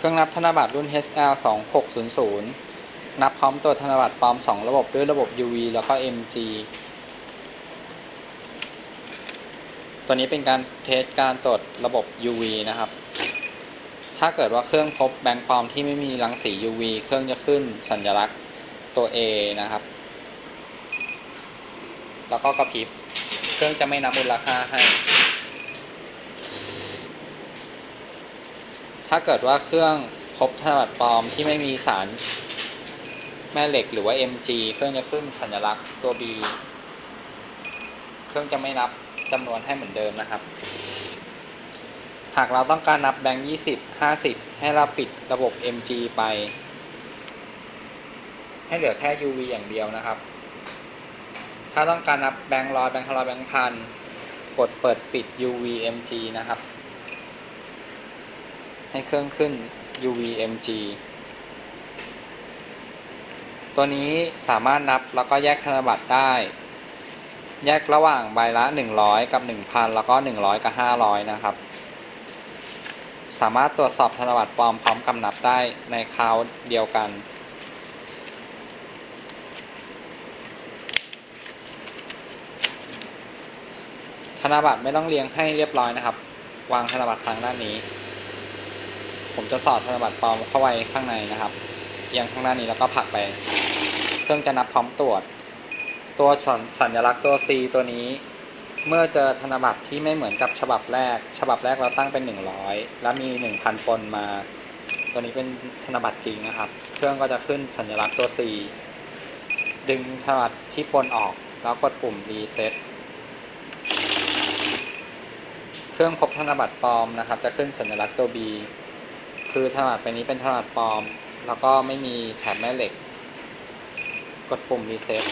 เครื่องนับธนบัตรรุ่น HL 2600นับพร้อมตัวธนบัตรปลอม 2 ระบบด้วยระบบ UV แล้วก็ MG ตัวนี้เป็นการเทสการตรวจระบบ UV นะครับ ถ้าเกิดว่าเครื่องพบแบงค์ปลอมที่ไม่มีรังสี UV เครื่องจะขึ้นสัญลักษณ์ตัว A นะครับ แล้วก็กระพริบ เครื่องจะไม่นับมูลค่าให้ ถ้าเกิดว่าเครื่องพบธนบัตรปลอมที่ไม่มีสารแม่เหล็กหรือว่า MG เครื่องจะขึ้นสัญลักษณ์ตัว B เครื่องจะไม่นับจำนวนให้เหมือนเดิมนะครับ หากเราต้องการนับแบงค์20 50 ให้เราปิดระบบ MG ไป ให้เหลือแค่ UV อย่างเดียวนะครับ ถ้าต้องการนับแบงค์ร้อยแบงค์ร้อยแบงค์พันกดเปิดปิด UV MG นะครับ ให้เครื่องขึ้น UVMG ตัวนี้สามารถนับแล้วก็แยกธนบัตรได้ แยกระหว่างใบละ 100 กับ 1,000 แล้วก็ 100 กับ 500 นะครับ สามารถตรวจสอบธนบัตรปลอมพร้อมกับนับได้ในคราวเดียวกันธนบัตรไม่ต้องเรียงให้เรียบร้อยนะครับ วางธนบัตรทางด้านนี้ ผมจะสอดธนบัตรปลอมเข้าไว้ข้างในนะครับเอียงข้างหน้านี้แล้วก็ผลักไป เครื่องจะนับพร้อมตรวจ ตัวสัญลักษณ์ตัว C ตัวนี้ เมื่อเจอธนบัตรที่ไม่เหมือนกับฉบับแรก ฉบับแรกเราตั้งเป็น 100 แล้วมี 1,000ปนมา ตัวนี้เป็นธนบัตรจริงนะครับ เครื่องก็จะขึ้นสัญลักษณ์ตัว C ดึงธนบัตรที่ปนออกแล้วกดปุ่ม reset เครื่องพบธนบัตรปลอมนะครับ จะขึ้นสัญลักษณ์ตัว B คือธนบัตรใบนี้เป็นธนบัตรปลอม แล้วก็ไม่มีแถบแม่เหล็ก กดปุ่ม reset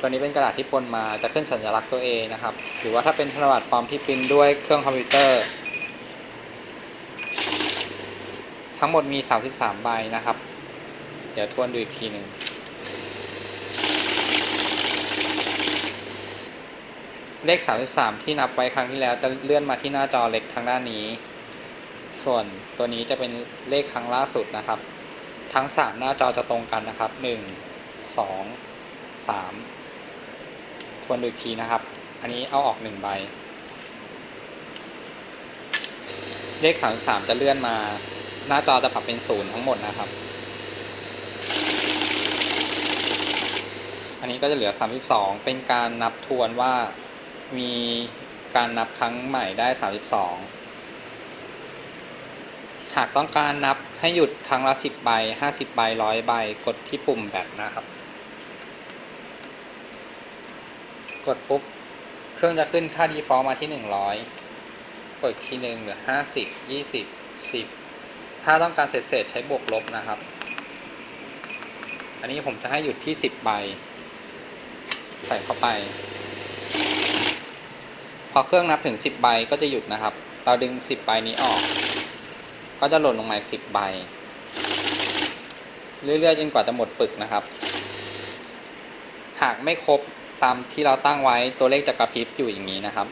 ตัวนี้เป็นกระดาษที่ปนมาจะขึ้นสัญลักษณ์ตัว A นะครับ หรือว่าถ้าเป็นธนบัตรปลอมที่ปริ้นด้วยเครื่องคอมพิวเตอร์ ทั้งหมดมี 33 ใบนะครับ เดี๋ยวทวนดูอีกทีหนึ่งเลข 33 ที่นับไว้ครั้งที่แล้วจะเลื่อนมาที่หน้าจอเล็กทางด้านนี้ ส่วนตัวนี้จะเป็นเลขครั้งล่าสุดนะครับ ทั้ง 3 หน้าจอจะตรงกันนะครับ 1 2 3 ทวนดูอีกทีนะครับ อันนี้เอาออก 1 ใบ เลข 33 จะเลื่อนมาหน้าจอจะปรับเป็น 0 ทั้งหมดนะครับ อันนี้ก็จะเหลือ 32 เป็นการนับทวนว่ามีการนับครั้งใหม่ได้ 32 หากต้องการนับให้หยุดครั้งละ10ใบ50ใบ100ใบกดที่ปุ่มแบบนะครับ กดปุ๊บเครื่องจะขึ้นค่า default มาที่100กดทีหนึ่งเหลือ50 20 10ถ้าต้องการเศษเศษใช้บวกลบนะครับ อันนี้ผมจะให้หยุดที่10ใบ ใส่เข้าไป พอเครื่องนับถึง10ใบก็จะหยุดนะครับ เราดึง10ใบนี้ออก ก็จะหล่นลงมาอีก10ใบ เรื่อยๆจนกว่าจะหมดปึกนะครับ หากไม่ครบตามที่เราตั้งไว้ตัวเลขจะกระพริบอยู่อย่างนี้นะครับ